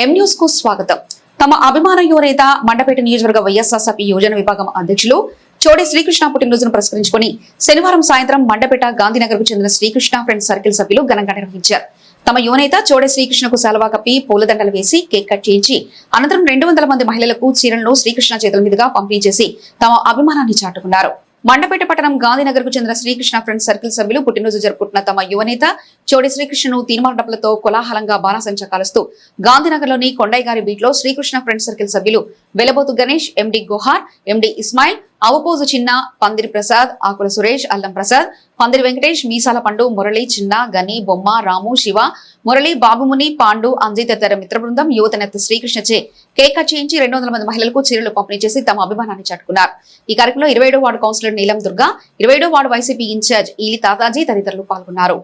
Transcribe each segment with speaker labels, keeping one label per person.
Speaker 1: ఎం న్యూస్కు స్వాగతం. తమ అభిమాన యువనేత మండపేట నియోజకవర్గ వైఎస్ఆర్సీపీ యోజన విభాగం అధ్యక్షులు చోడే శ్రీకృష్ణ పుట్టినరోజును పురస్కరించుకుని శనివారం సాయంత్రం మండపేట గాంధీనగర్కు చెందిన శ్రీకృష్ణ ఫ్రెండ్స్ సర్కిల్ సభ్యులు ఘనంగా నిర్వహించారు. తమ యువనేత చోడే శ్రీకృష్ణకు సెలవా కప్పి పూలదండలు వేసి కేక్ కట్ చేయించి అనంతరం రెండు వందల మంది మహిళలకు చీరలను శ్రీకృష్ణ చేతుల మీదుగా పంపిణీ చేసి తమ అభిమానాన్ని చాటుకున్నారు. మండపేట పట్టణం గాంధీనగర్కు చెందిన శ్రీకృష్ణ ఫ్రెండ్స్ సర్కిల్ సభ్యులు పుట్టినరోజు జరుపుకుంటున్న తమ యువనేత చోడి శ్రీకృష్ణను తీర్మాన డబ్బులతో కోలాహలంగా బాణసంచ కాలుస్తూ గాంధీనగర్లోని కొండయ్య గారి బీట్లో శ్రీకృష్ణ ఫ్రెండ్స్ సర్కిల్ సభ్యులు వెలబోతు గణేష్ ఎండి గుహార్ ఎండి ఇస్మాయిల్ అవపోజు చిన్న పందిరి ప్రసాద్ ఆకుల సురేష్ అల్లం ప్రసాద్ పందిరి వెంకటేష్ మీసాల పండు మురళి చిన్న గని బొమ్మ రాము శివ మురళి బాబుముని పాండు అంజీ తదితర మిత్ర బృందం యువత నేత శ్రీకృష్ణచే కేక్ కట్ చేయించి రెండు వందల మంది మహిళలకు చీరలు పంపిణీ చేసి తమ అభిమానాన్ని చాటుకున్నారు. ఈ కార్యక్రమంలో ఇరవై వార్డు కౌన్సిలర్ నీలం దుర్గా ఇరవై ward YCP incharge Eeli Tataji తదితరులు పాల్గొన్నారు.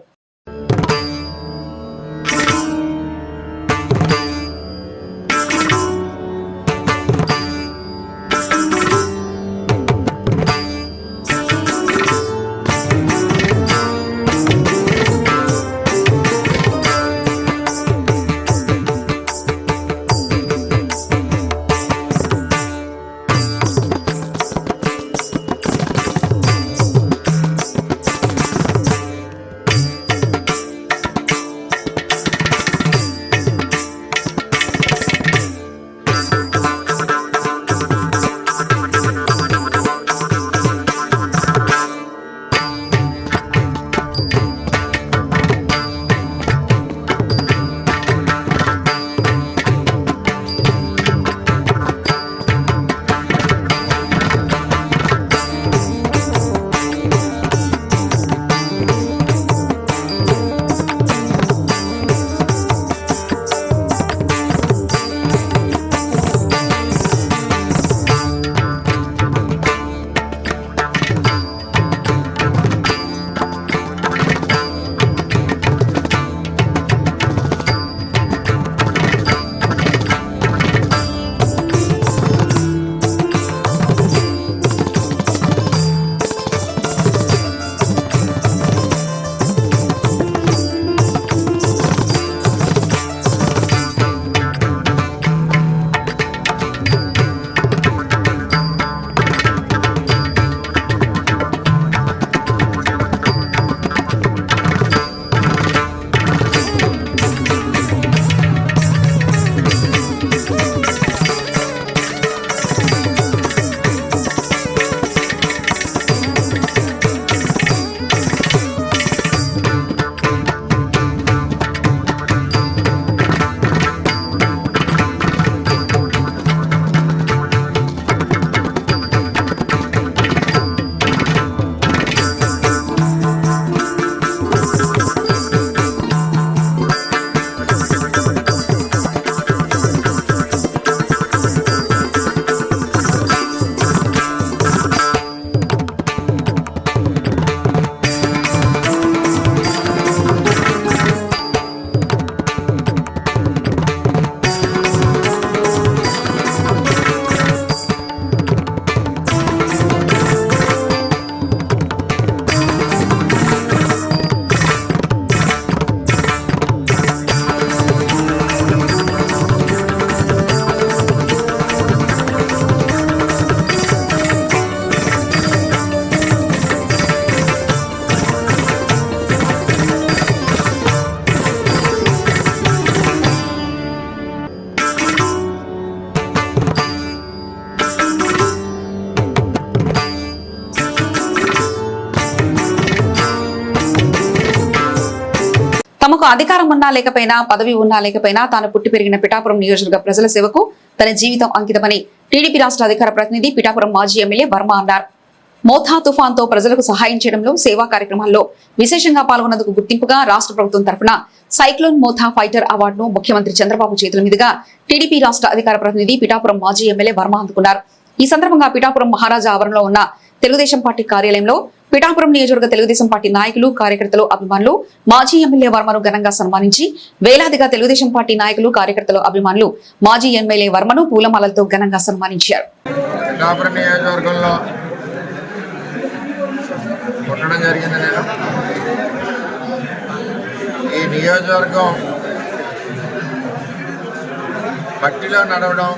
Speaker 1: తమకు అధికారం ఉన్నా లేకపోయినా పదవి ఉన్నా లేకపోయినా తాను పుట్టి పెరిగిన పిఠాపురం నియోజకవర్గ ప్రజల సేవకు తన జీవితం అంకితమని టీడీపీ రాష్ట్ర అధికార ప్రతినిధి పిఠాపురం మాజీ ఎమ్మెల్యే వర్మ అన్నారు. మోథా తుఫాన్తో ప్రజలకు సహాయం చేయడంలో సేవా కార్యక్రమాల్లో విశేషంగా పాల్గొన్నందుకు గుర్తింపుగా రాష్ట్ర ప్రభుత్వం తరఫున సైక్లోన్ మోథా ఫైటర్ అవార్డును ముఖ్యమంత్రి చంద్రబాబు చేతుల మీదుగా టీడీపీ రాష్ట్ర అధికార ప్రతినిధి పిఠాపురం మాజీ ఎమ్మెల్యే వర్మ అందుకున్నారు. ఈ సందర్భంగా పిఠాపురం మహారాజా ఆవరణలో ఉన్న తెలుగుదేశం పార్టీ కార్యాలయంలో పిఠాపురం నియోజకవర్గ తెలుగుదేశం పార్టీ నాయకులు కార్యకర్తలు అభిమానులు మాజీ ఎమ్మెల్యే వర్మను ఘనంగా సన్మానించి వేలాదిగా తెలుగుదేశం పార్టీ నాయకులు కార్యకర్తలు అభిమానులు మాజీ ఎమ్మెల్యే వర్మను పూలమాలతో ఘనంగా సన్మానించారు.
Speaker 2: ఈ నియోజకవర్గం నడవడం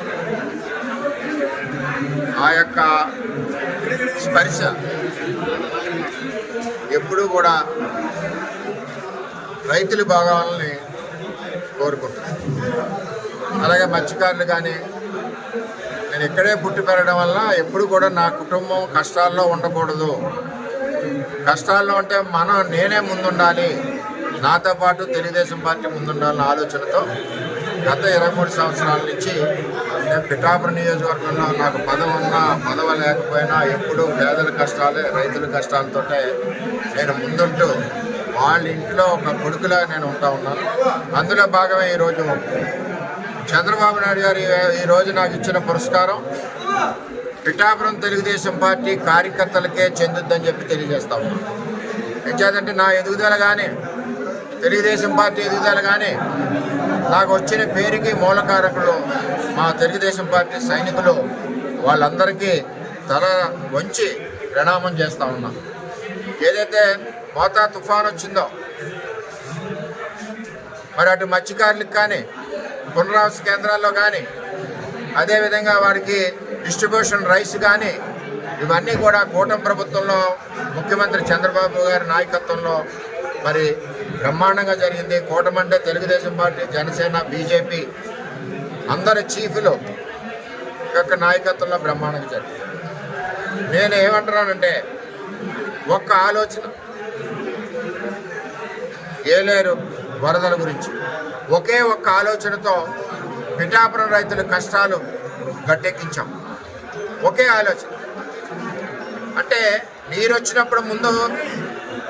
Speaker 2: ఆ యొక్క స్పర్శ ఎప్పుడూ కూడా రైతులు బాగాలని కోరుకుంటున్నాను. అలాగే మత్స్యకారులు కానీ నేను ఇక్కడే పుట్టి పెరగడం వల్ల ఎప్పుడు కూడా నా కుటుంబం కష్టాల్లో ఉండకూడదు. కష్టాల్లో ఉంటే మనం నేనే ముందుండాలి. నాతో పాటు తెలుగుదేశం పార్టీ ముందుండాలన్న ఆలోచనతో గత ఇరవై మూడు సంవత్సరాల నుంచి నేను పిఠాపురం నియోజకవర్గంలో నాకు పదవి ఉన్నా పదవ లేకపోయినా ఎప్పుడూ పేదల కష్టాలే రైతుల కష్టాలతోటే నేను ముందుంటూ వాళ్ళ ఇంట్లో ఒక కొడుకులా నేను ఉంటా ఉన్నాను. అందులో భాగమే ఈరోజు చంద్రబాబు నాయుడు గారు ఈ- రోజు నాకు ఇచ్చిన పురస్కారం. పిఠాపురం తెలుగుదేశం పార్టీ కార్యకర్తలకే చెందుద్దని చెప్పి తెలియజేస్తా ఉన్నాను ఎంచేదంటే నా ఎదుగుదల కానీ తెలుగుదేశం పార్టీ ఎదుగుదల కానీ నాకు వచ్చిన పేరుకి మూలకారకులు మా తెలుగుదేశం పార్టీ సైనికులు వాళ్ళందరికీ తల వంచి ప్రణామం చేస్తూ ఉన్నాం. ఏదైతే మోతా తుఫాన్ వచ్చిందో మరి అటు మత్స్యకారులకు కానీ పునరావాస కేంద్రాల్లో కానీ అదేవిధంగా వారికి డిస్ట్రిబ్యూషన్ రైస్ కానీ ఇవన్నీ కూడా కూటమి ప్రభుత్వంలో ముఖ్యమంత్రి చంద్రబాబు గారి నాయకత్వంలో మరి బ్రహ్మాండంగా జరిగింది. కూటమి అంటే తెలుగుదేశం పార్టీ జనసేన బీజేపీ అందరి చీఫ్లు యొక్క నాయకత్వంలో బ్రహ్మాండంగా జరిగింది. నేను ఏమంటున్నానంటే ఒక్క ఆలోచన. ఏలేరు వరదల గురించి. ఒకే ఒక్క ఆలోచనతో పిఠాపురం రైతుల కష్టాలు గట్టెక్కించాం. ఒకే ఆలోచన. అంటే నీరు వచ్చినప్పుడు ముందు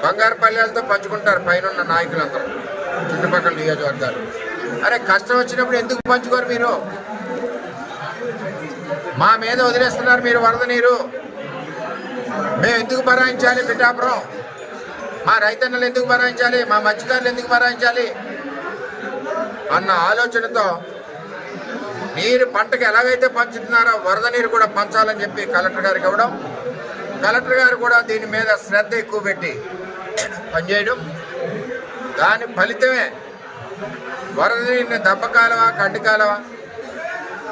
Speaker 2: బంగారు పల్లెలతో పంచుకుంటారు పైన నాయకులందరూ చుట్టుపక్కల నియోజకవర్గాలు. అరే కష్టం వచ్చినప్పుడు ఎందుకు పంచుకోరు మీరు? మా మీద వదిలేస్తున్నారు మీరు వరద నీరు. మేము ఎందుకు పరాయించాలి పిఠాపురం? మా రైతన్నలు ఎందుకు పరాయించాలి మా మత్స్యకారులు ఎందుకు పరాయించాలి అన్న ఆలోచనతో నీరు పంటకు ఎలాగైతే పంచుతున్నారో వరద నీరు కూడా పంచాలని చెప్పి కలెక్టర్ గారికి ఇవ్వడం కలెక్టర్ గారు కూడా దీని మీద శ్రద్ధ ఎక్కువ పెట్టి పనిచేయడం. దాని ఫలితమే వరద నీరుని దెబ్బ కాలవ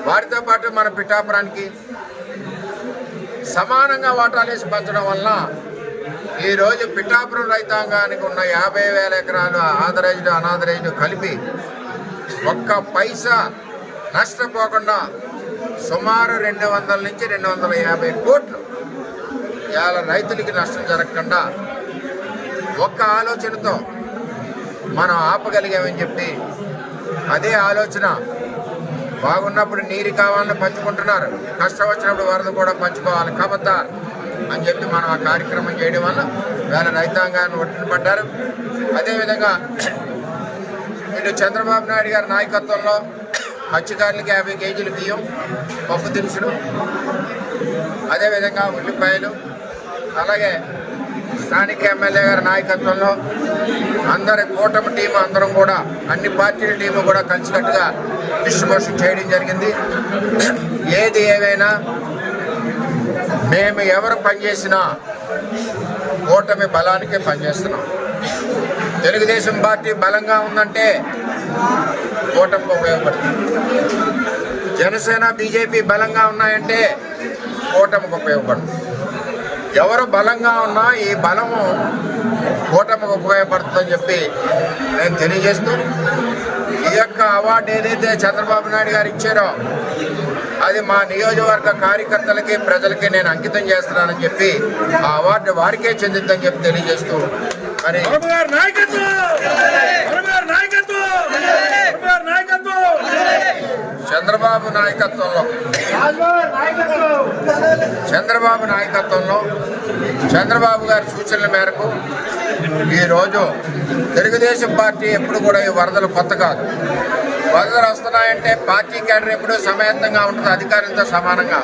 Speaker 2: వాటితో పాటు మన పిఠాపురానికి సమానంగా వాటాలేసి పంచడం వలన ఈరోజు పిఠాపురం రైతాంగానికి ఉన్న యాభై వేల ఎకరాలు ఆథరైజ్డ్ అనాథరైజ్డ్ కలిపి ఒక్క పైసా నష్టపోకుండా సుమారు రెండు వందల నుంచి రెండు వందల యాభై కోట్లు ఇవాళ రైతులకి నష్టం జరగకుండా ఒక్క ఆలోచనతో మనం ఆపగలిగామని చెప్పి అదే ఆలోచన బాగున్నప్పుడు నీరు కావాలని పంచుకుంటున్నారు. కష్టం వచ్చినప్పుడు వరద కూడా పంచుకోవాలి. కాబత్తా అని చెప్పి మనం ఆ కార్యక్రమం చేయడం వల్ల వేళ రైతాంగాన్ని ఒట్టిన పడ్డారు. అదేవిధంగా ఇటు చంద్రబాబు నాయుడు గారి నాయకత్వంలో మత్స్యకారులకి యాభై కేజీలు బియ్యం పప్పు దినుసులు అదేవిధంగా ఉల్లిపాయలు అలాగే స్థానిక ఎమ్మెల్యే గారి నాయకత్వంలో అందరి కూటమి టీం అందరం కూడా అన్ని పార్టీల టీము కూడా కలిసికట్టుగా డిస్ట్రిబ్యూషన్ చేయడం జరిగింది. ఏది ఏమైనా మేము ఎవరు పనిచేసినా కూటమి బలానికే పనిచేస్తున్నాం. తెలుగుదేశం పార్టీ బలంగా ఉందంటే కూటమికి ఉపయోగపడుతుంది. జనసేన బీజేపీ బలంగా ఉన్నాయంటే కూటమికి ఉపయోగపడుతుంది. ఎవరు బలంగా ఉన్నా ఈ బలము కూటమికి ఉపయోగపడుతుందని చెప్పి నేను తెలియజేస్తూ ఈ యొక్క అవార్డు ఏదైతే చంద్రబాబు నాయుడు గారు ఇచ్చారో అది మా నియోజకవర్గ కార్యకర్తలకి ప్రజలకి నేను అంకితం చేస్తున్నానని చెప్పి ఆ అవార్డు వారికే చెందిందని చెప్పి తెలియజేస్తూ మరి చంద్రబాబు నాయకత్వంలో చంద్రబాబు నాయకత్వంలో చంద్రబాబు గారి సూచనల మేరకు ఈరోజు తెలుగుదేశం పార్టీ ఎప్పుడు కూడా ఈ వరదలు కొత్త కాదు. వరదలు వస్తున్నాయంటే పార్టీ క్యాడర్ ఎప్పుడూ సమయత్తంగా ఉంటుంది అధికారులతో సమానంగా.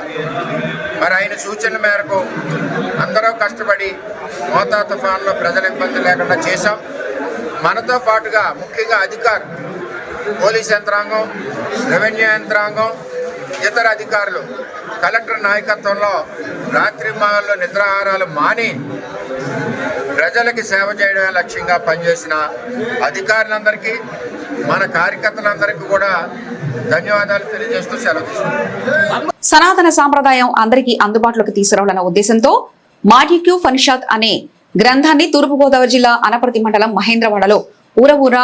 Speaker 2: మరి ఆయన సూచన మేరకు అందరూ కష్టపడి మోతా తుఫాన్లో ప్రజల ఇబ్బంది లేకుండా చేశాం. మనతో పాటుగా ముఖ్యంగా అధికారులు పోలీస్ యంత్రాంగం రెవెన్యూ యంత్రాంగం ఇతర అధికారులు కలెక్టర్ నాయకత్వంలో రాత్రి మాల్లో నిద్రాహారాలు మాని ప్రజలకి సేవ చేయడమే లక్ష్యంగా పనిచేసిన అధికారులందరికీ మన కార్యకర్తలందరికీ కూడా ధన్యవాదాలు తెలియజేస్తూ సెలవు
Speaker 1: సనాతన సాంప్రదాయం అందరికీ అందుబాటులోకి తీసుకురావాలన్న ఉద్దేశంతో మాటిక్యూ ఫనిషాద్ అనే గ్రంథాన్ని తూర్పుగోదావరి జిల్లా అనపర్తి మండలం మహేంద్రవాడలో ఊర ఊర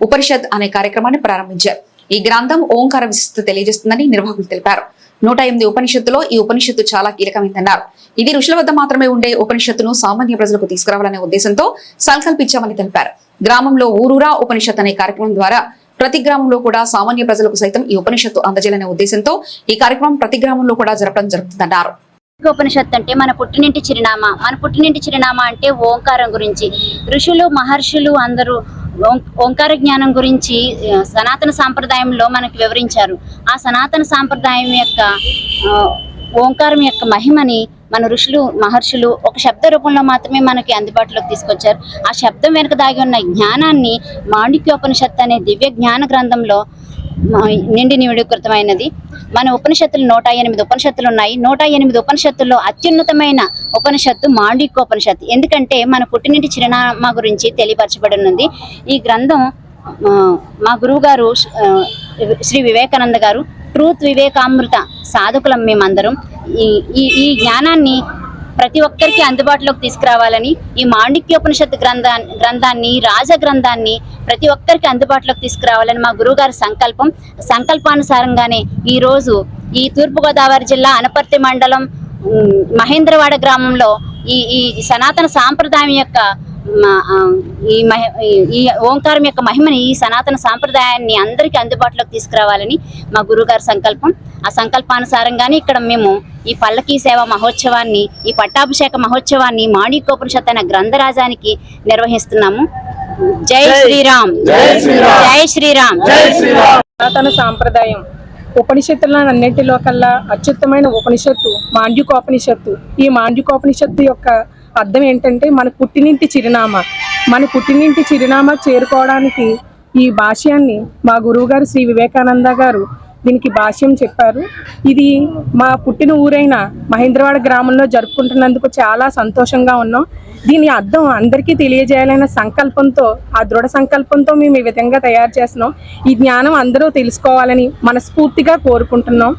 Speaker 1: ఉపనిషత్ అనే కార్యక్రమాన్ని ప్రారంభించారు. ఈ గ్రంథం ఓంకార విశిష్ట తెలియజేస్తుందని నిర్వాహకులు తెలిపారు. నూట ఎనిమిది ఉపనిషత్తులో ఈ ఉపనిషత్తు చాలా కీలకమైందన్నారు. ఇది ఋషుల వద్ద మాత్రమే ఉండే ఉపనిషత్తును సామాన్య ప్రజలకు తీసుకురావాలనే ఉద్దేశంతో సంకల్పించామని తెలిపారు. గ్రామంలో ఊరూరా ఉపనిషత్ అనే కార్యక్రమం ద్వారా ప్రతి గ్రామంలో కూడా సామాన్య ప్రజలకు సైతం ఈ ఉపనిషత్తు అందజేయాలనే ఉద్దేశంతో ఈ కార్యక్రమం ప్రతి గ్రామంలో కూడా జరపడం జరుగుతుందన్నారు.
Speaker 3: ఉపనిషత్తు అంటే మన పుట్టినింటి చిరునామా. మన పుట్టినింటి చిరునామా అంటే ఓంకారం గురించి. ఋషులు మహర్షులు అందరూ ఓంకార జ్ఞానం గురించి సనాతన సాంప్రదాయంలో మనకు వివరించారు. ఆ సనాతన సాంప్రదాయం యొక్క ఓంకారం యొక్క మహిమని మన ఋషులు మహర్షులు ఒక శబ్ద రూపంలో మాత్రమే మనకి అందుబాటులోకి తీసుకొచ్చారు. ఆ శబ్దం వెనుక దాగి ఉన్న జ్ఞానాన్ని మాండిక్యోపనిషత్తు అనే దివ్య జ్ఞాన గ్రంథంలో నిండి నివిడీకృతమైనది మన ఉపనిషత్తులు నూట ఎనిమిది ఉపనిషత్తులు ఉన్నాయి. నూట ఎనిమిది ఉపనిషత్తుల్లో అత్యున్నతమైన ఉపనిషత్తు మాండికోపనిషత్తు ఎందుకంటే మన పుట్టినింటి చిరునామా గురించి తెలియపరచబడినది. ఈ గ్రంథం మా గురువు గారు శ్రీ వివేకానంద గారు ట్రూత్ వివేకామృత సాధకులం మేమందరం. ఈ ఈ ఈ జ్ఞానాన్ని ప్రతి ఒక్కరికి అందుబాటులోకి తీసుకురావాలని ఈ మాండిక్యోపనిషత్ గ్రంథా గ్రంథాన్ని రాజ గ్రంథాన్ని ప్రతి ఒక్కరికి అందుబాటులోకి తీసుకురావాలని మా గురువుగారి సంకల్పం. సంకల్పానుసారంగానే ఈరోజు ఈ తూర్పుగోదావరి జిల్లా అనపర్తి మండలం మహేంద్రవాడ గ్రామంలో ఈ ఈ సనాతన సాంప్రదాయం యొక్క ఈ మహి ఈ- ఈ ఓంకారం యొక్క మహిమని ఈ సనాతన సాంప్రదాయాన్ని అందరికీ అందుబాటులోకి తీసుకురావాలని మా గురుగారి సంకల్పం. ఆ సంకల్పానుసారంగానే ఇక్కడ మేము ఈ పల్లకీ సేవ మహోత్సవాన్ని ఈ పట్టాభిషేక మహోత్సవాన్ని మాణికోపనిషత్ అనే గ్రంథరాజానికి నిర్వహిస్తున్నాము. జై శ్రీరామ్. జై శ్రీరామ్.
Speaker 4: సనాతన సాంప్రదాయం. ఉపనిషత్తులన్నింటిలో కల్లా అత్యుత్తమైన ఉపనిషత్తు మాండ్యుకోపనిషత్తు. ఈ మాండ్యుకోపనిషత్తు యొక్క అర్థం ఏంటంటే మన పుట్టినింటి చిరునామా. మన పుట్టినింటి చిరునామా చేరుకోవడానికి ఈ భాష్యాన్ని మా గురువుగారు శ్రీ వివేకానంద గారు దీనికి భాష్యం చెప్పారు. ఇది మా పుట్టిన ఊరైన మహేంద్రవాడ గ్రామంలో జరుపుకుంటున్నందుకు చాలా సంతోషంగా ఉన్నాం. దీని అర్థం అందరికీ తెలియజేయాలనే సంకల్పంతో ఆ దృఢ సంకల్పంతో మేము ఈ విధంగా తయారు చేస్తున్నాం. ఈ జ్ఞానం అందరూ తెలుసుకోవాలని మనస్ఫూర్తిగా కోరుకుంటున్నాం.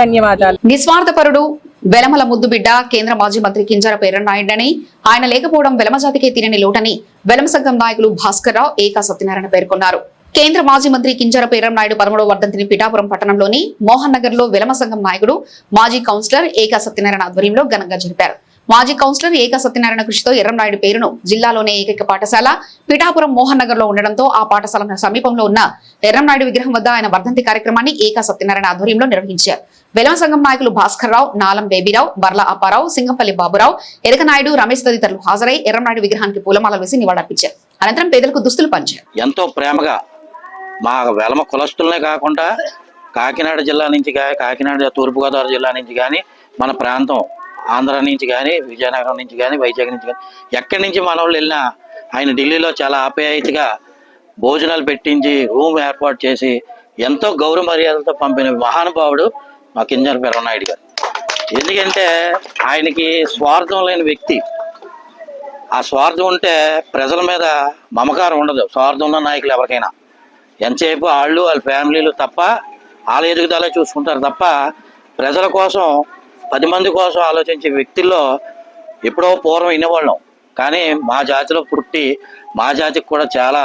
Speaker 4: ధన్యవాదాలు.
Speaker 1: నిస్వార్థపరుడు వెలమల ముద్దు బిడ్డ కేంద్ర మాజీ మంత్రి కింజర నాయుడని. ఆయన లేకపోవడం వెలమ జాతికే తినని లోటని వెలమ సంఘం నాయకులు భాస్కర్ రావు ఏకా సత్యనారాయణ పేర్కొన్నారు. కేంద్ర మాజీ మంత్రి కింజర నాయుడు పదమూడవ వర్ధంతిని పిఠాపురం పట్టణంలోని మోహన్ నగర్లో వెలమ సంఘం నాయకుడు మాజీ కౌన్సిలర్ ఏకా సత్యనారాయణ ఆధ్వర్యంలో ఘనంగా జరిపారు. మాజీ కౌన్సిలర్ ఏకా సత్యనారాయణ కృషితో ఎర్రంనాయుడు పేరును జిల్లాలోనే ఏకైక పాఠశాల పిఠాపురం మోహన్ నగర్లో ఉండడంతో ఆ పాఠశాల సమీపంలో ఉన్న ఎర్రంనాయుడు విగ్రహం వద్ద ఆయన వర్ధంతి కార్యక్రమాన్ని ఏకా సత్యనారాయణ ఆధ్వర్యంలో నిర్వహించారు. బెలం సంఘం నాయకులు భాస్కర్ రావు నాలం బేబీరావు బర్ల అప్పారావు సింగంపల్లి బాబురావు ఎరకనాయుడు రమేష్ తదితరులు హాజరై ఎర్రంనాయుడు విగ్రహానికి పూలమాలలు వేసి నివాళులర్పించారు. అనంతరం పేదలకు దుస్తులు పంచారు.
Speaker 5: ఎంతో ప్రేమగా మా వెలమ కులస్తులనే కాకుండా కాకినాడ జిల్లా నుంచి కానీ కాకినాడ తూర్పుగోదావరి జిల్లా నుంచి కానీ మన ప్రాంతం ఆంధ్ర నుంచి కానీ విజయనగరం నుంచి కానీ వైజాగ్ నుంచి కానీ ఎక్కడి నుంచి మన వాళ్ళు వెళ్ళినా ఆయన ఢిల్లీలో చాలా ఆప్యాయతగా భోజనాలు పెట్టించి రూమ్ ఏర్పాటు చేసి ఎంతో గౌరవ మర్యాదలతో పంపిన మహానుభావుడు మా కింజర పెరవనాయుడు గారు. ఎందుకంటే ఆయనకి స్వార్థం లేని వ్యక్తి. ఆ స్వార్థం ఉంటే ప్రజల మీద మమకారం ఉండదు. స్వార్థం ఉన్న నాయకులు ఎవరికైనా. ఎంతసేపు వాళ్ళు వాళ్ళ ఫ్యామిలీలు తప్ప వాళ్ళ ఎదుగుదల చూసుకుంటారు తప్ప ప్రజల కోసం పది మంది కోసం ఆలోచించే వ్యక్తుల్లో ఎప్పుడో పూర్వం వినేవాళ్ళం కానీ మా జాతిలో పుట్టి మా జాతికి కూడా చాలా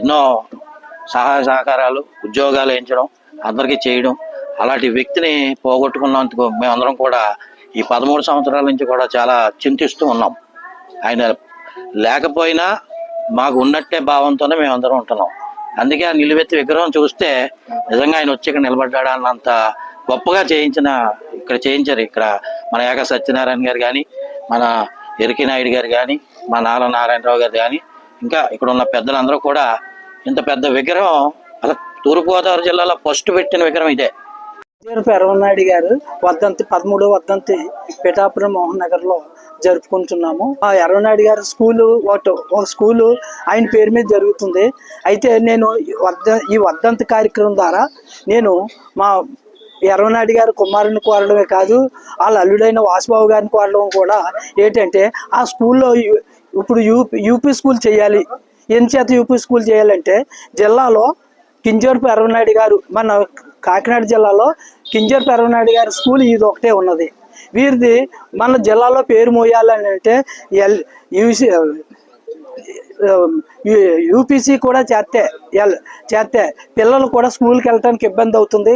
Speaker 5: ఎన్నో సహాయ సహకారాలు ఉద్యోగాలు వేయించడం అందరికీ చేయడం అలాంటి వ్యక్తిని పోగొట్టుకున్నందుకు మేమందరం కూడా ఈ పదమూడు సంవత్సరాల నుంచి కూడా చాలా చింతిస్తూ ఉన్నాం. ఆయన లేకపోయినా మాకు ఉన్నట్టే భావంతోనే మేము అందరం ఉంటున్నాం. అందుకే ఆ నిలువెత్తి విగ్రహం చూస్తే నిజంగా ఆయన వచ్చి ఇక్కడ నిలబడ్డాడా అన్నంత గొప్పగా చేయించిన ఇక్కడ చేయించారు. ఇక్కడ మన ఏక సత్యనారాయణ గారు కానీ మన ఎరికి నాయుడు గారు కానీ మా నారా నారాయణరావు గారు కానీ ఇంకా ఇక్కడ ఉన్న పెద్దలందరూ కూడా ఇంత పెద్ద విగ్రహం అసలు తూర్పుగోదావరి జిల్లాలో ఫస్ట్ పెట్టిన విగ్రహం ఇదే.
Speaker 6: పెరవనాయుడు గారు వర్ధంతి పదమూడో వర్ధంతి పిఠాపురం మోహన్ నగర్లో జరుపుకుంటున్నాము. ఆ ఎర్రనాయుడు గారి స్కూలు ఒకటి ఒక స్కూలు ఆయన పేరు మీద జరుగుతుంది. అయితే నేను ఈ వర్ధ ఈ వర్ధంతి కార్యక్రమం ద్వారా నేను మా ఎర్రనాయుడు గారు కుమారుని కోరడమే కాదు వాళ్ళ అల్లుడైన వాసుబాబు గారిని కోరడం కూడా ఏంటంటే ఆ స్కూల్లో ఇప్పుడు యూపీ యూపీ స్కూల్ చేయాలి. ఎంత చేత యూపీ స్కూల్ చేయాలంటే జిల్లాలో కింజోర్పు ఎర్రనాయుడు గారు మన కాకినాడ జిల్లాలో కింజర్ పెరవనాయుడు గారి స్కూల్ ఇది ఒకటే ఉన్నది. వీరిది మన జిల్లాలో పేరు మోయాలని అంటే ఎల్ యూసి యూపీసీ కూడా చేస్తే ఎల్ చేస్తే పిల్లలు కూడా స్కూల్కి వెళ్ళడానికి ఇబ్బంది అవుతుంది.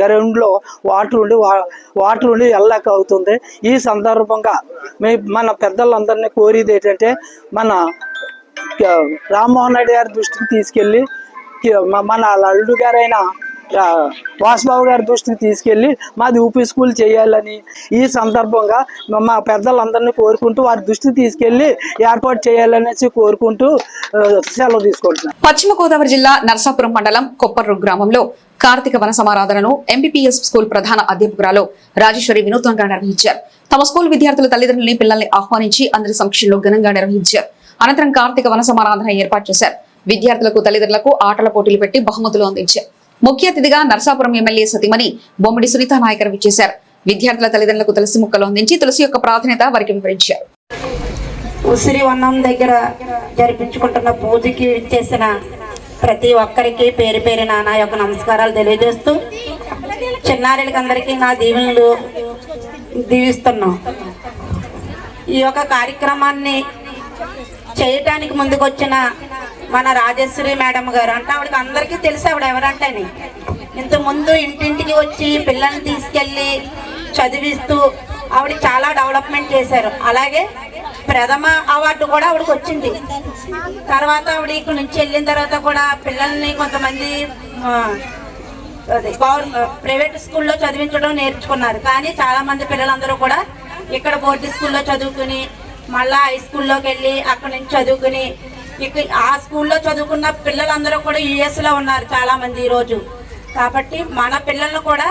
Speaker 6: గ్రౌండ్లో వాటర్ ఉండి వా- వాటర్ ఉండి వెళ్ళలేక అవుతుంది. ఈ సందర్భంగా మీ మన పెద్దలందరినీ కోరేది ఏంటంటే మన రామ్మోహన్ రెడ్డి గారి దృష్టికి తీసుకెళ్ళి మన అల్లుడు గారైన వాసుబాబు గారి దృష్టికి తీసుకెళ్ళి మాది యూపీ స్కూల్ చేయాలని ఈ సందర్భంగా మా- పెద్దలందరినీ కోరుకుంటూ వారి దృష్టికి తీసుకెళ్ళి ఏర్పాటు చేయాలనేసి కోరుకుంటూ సెలవు తీసుకుంటున్నాను
Speaker 1: పశ్చిమ గోదావరి జిల్లా నర్సాపురం మండలం కొప్పర్రు గ్రామంలో కార్తీక వన సమారాధనను ఎంబీపీఎస్ స్కూల్ ప్రధాన అధ్యాపకురాలు రాజేశ్వరి వినూత్నంగా నిర్వహించారు. తమ స్కూల్ విద్యార్థుల తల్లిదండ్రులని పిల్లల్ని ఆహ్వానించి అందరి సమక్షంలో ఘనంగా నిర్వహించారు. అనంతరం కార్తీక వన సమారాధన ఏర్పాటు చేశారు. విద్యార్థులకు తల్లిదండ్రులకు ఆటల పోటీలు పెట్టి బహుమతులు అందించారు. ముఖ్య అతిథిగా నర్సాపురం ఎమ్మెల్యే సతీమణి బొమ్మిడి సునీత నాయకర్ విచ్చేశారు. విద్యార్థుల తల్లిదండ్రులకు తులసి ముక్కలు అందించి తులసి యొక్క ప్రాధాన్యత వారికి వివరించారు.
Speaker 7: ఉసిరి వనం దగ్గర జరిపించుకుంటున్న పూజకి చేసిన ప్రతి ఒక్కరికి పేరు పేరున నా యొక్క నమస్కారాలు తెలియజేస్తూ చిన్నారులకి అందరికీ నా దీవెనలు దీవిస్తున్నాం. ఈ యొక్క కార్యక్రమాన్ని చేయటానికి ముందుకొచ్చిన మన రాజేశ్వరి మేడం గారు అంటే ఆవిడకి అందరికీ తెలుసు ఆవిడ ఎవరంటేని. ఇంతకుముందు ఇంటింటికి వచ్చి పిల్లల్ని తీసుకెళ్ళి చదివిస్తూ ఆవిడ చాలా డెవలప్మెంట్ చేశారు. అలాగే ప్రథమ అవార్డు కూడా ఆవిడకి వచ్చింది. తర్వాత ఆవిడ ఇక్కడ నుంచి వెళ్ళిన తర్వాత కూడా పిల్లల్ని కొంతమంది గవర్నమెంట్ ప్రైవేట్ స్కూల్లో చదివించడం నేర్చుకున్నారు. కానీ చాలామంది పిల్లలందరూ కూడా ఇక్కడ బోర్డు స్కూల్లో చదువుకుని మళ్ళా హై స్కూల్లోకి వెళ్ళి అక్కడ నుంచి చదువుకుని ఇక ఆ స్కూల్లో చదువుకున్న పిల్లలందరూ కూడా యుఎస్లో ఉన్నారు చాలామంది ఈరోజు రోజు. కాబట్టి మన పిల్లలను కూడా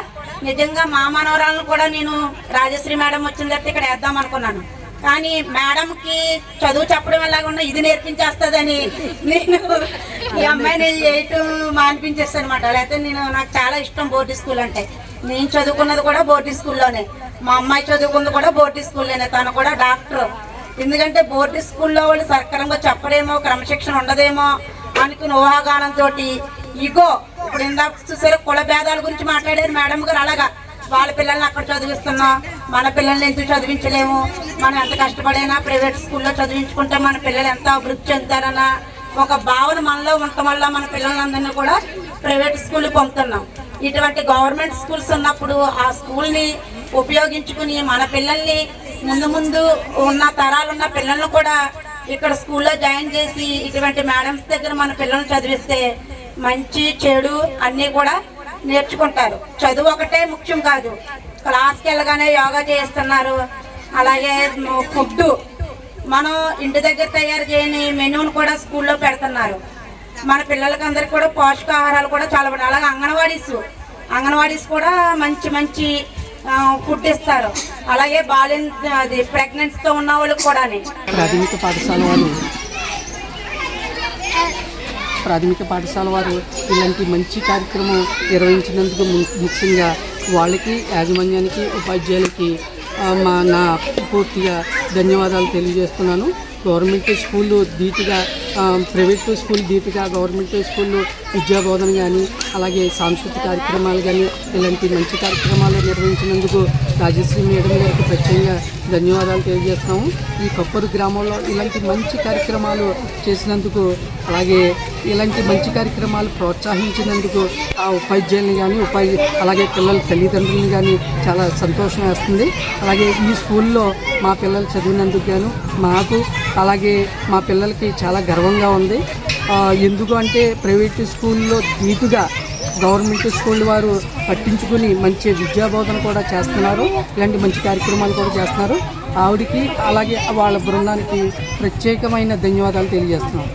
Speaker 7: నిజంగా మా మనవరాలను కూడా నేను రాజశ్రీ మేడం వచ్చిన తర్వాత ఇక్కడ వేద్దాం అనుకున్నాను. కానీ మేడంకి చదువు చెప్పడం ఎలాగున్నా ఇది నేర్పించేస్తుందని నేను ఈ అమ్మాయిని చేయటం మానిపించేస్తాను అనమాట లేకపోతే నేను నాకు చాలా ఇష్టం బోర్డు స్కూల్ అంటే. నేను చదువుకున్నది కూడా బోర్డు స్కూల్లోనే. మా అమ్మాయి చదువుకున్నది కూడా బోర్డు స్కూల్లోనే. తను కూడా డాక్టర్. ఎందుకంటే బోర్డు స్కూల్లో వాళ్ళు సక్రమంగా చెప్పడేమో క్రమశిక్షణ ఉండదేమో అనుకుని ఊహాగానంతో ఇగో ఇప్పుడు ఇందాక చూసారు కుల భేదాల గురించి మాట్లాడారు మేడం గారు అలాగా. వాళ్ళ పిల్లల్ని అక్కడ చదివిస్తున్నాం మన పిల్లల్ని ఎందుకు చదివించలేము? మనం ఎంత కష్టపడైనా ప్రైవేట్ స్కూల్లో చదివించుకుంటే మన పిల్లలు ఎంత అభివృద్ధి చెందుతారన్న ఒక భావన మనలో ఉండటం వల్ల మన పిల్లలందరినీ కూడా ప్రైవేట్ స్కూల్ పంపుతున్నాం. ఇటువంటి గవర్నమెంట్ స్కూల్స్ ఉన్నప్పుడు ఆ స్కూల్ని ఉపయోగించుకుని మన పిల్లల్ని ముందు ముందు ఉన్న తరాలున్న పిల్లల్ని కూడా ఇక్కడ స్కూల్లో జాయిన్ చేసి ఇటువంటి మేడమ్స్ దగ్గర మన పిల్లల్ని చదివిస్తే మంచి చెడు అన్నీ కూడా నేర్చుకుంటారు. చదువు ఒకటే ముఖ్యం కాదు. క్లాస్కి వెళ్ళగానే యోగా చేస్తున్నారు అలాగే ఫుడ్ మనం ఇంటి దగ్గర తయారు చేయని మెనూని కూడా స్కూల్లో పెడుతున్నారు. మన పిల్లలకి అందరికి కూడా పోషకాహారాలు కూడా చాలా బాగున్నాయి. అలాగే అంగన్వాడీస్. అంగన్వాడీస్ కూడా మంచి మంచి ఫుడ్ ఇస్తారు. అలాగే బాలిన్ అది ప్రెగ్నెన్సీతో ఉన్న వాళ్ళకి కూడా
Speaker 8: ప్రాథమిక పాఠశాల వారు. ప్రాథమిక పాఠశాల వారు ఇలాంటి మంచి కార్యక్రమం నిర్వహించినందుకు ముఖ్యంగా వాళ్ళకి యాజమాన్యానికి ఉపాధ్యాయులకి మా నా పూర్తిగా ధన్యవాదాలు తెలియజేస్తున్నాను. గవర్నమెంట్ స్కూళ్ళు ధీటుగా ప్రైవేట్ స్కూల్ ధీటుగా గవర్నమెంట్ స్కూళ్ళు విద్యాబోధన కానీ అలాగే సాంస్కృతిక కార్యక్రమాలు కానీ ఇలాంటి మంచి కార్యక్రమాలు నిర్వహించినందుకు రాజశ్రీ మేడం గారికి ప్రత్యేకంగా ధన్యవాదాలు తెలియజేస్తున్నాము ఈ కొప్పరు గ్రామంలో ఇలాంటి మంచి కార్యక్రమాలు చేసినందుకు అలాగే ఇలాంటి మంచి కార్యక్రమాలు ప్రోత్సహించినందుకు ఆ ఉపాధ్యాయుల్ని కానీ ఉపాధి అలాగే పిల్లల తల్లిదండ్రులను కానీ చాలా సంతోషం వేస్తుంది. అలాగే ఈ స్కూల్లో మా పిల్లలు చదివినందుకు గాను మాకు అలాగే మా పిల్లలకి చాలా గర్వంగా ఉంది. ఎందుకు అంటే ప్రైవేట్ స్కూల్లో దీటుగా గవర్నమెంట్ స్కూల్ వారు పట్టించుకుని మంచి విద్యాబోధన కూడా చేస్తున్నారు. ఇలాంటి మంచి కార్యక్రమాలు కూడా చేస్తున్నారు. ఆవిడికి అలాగే వాళ్ళ బృందానికి ప్రత్యేకమైన ధన్యవాదాలు తెలియజేస్తున్నాం.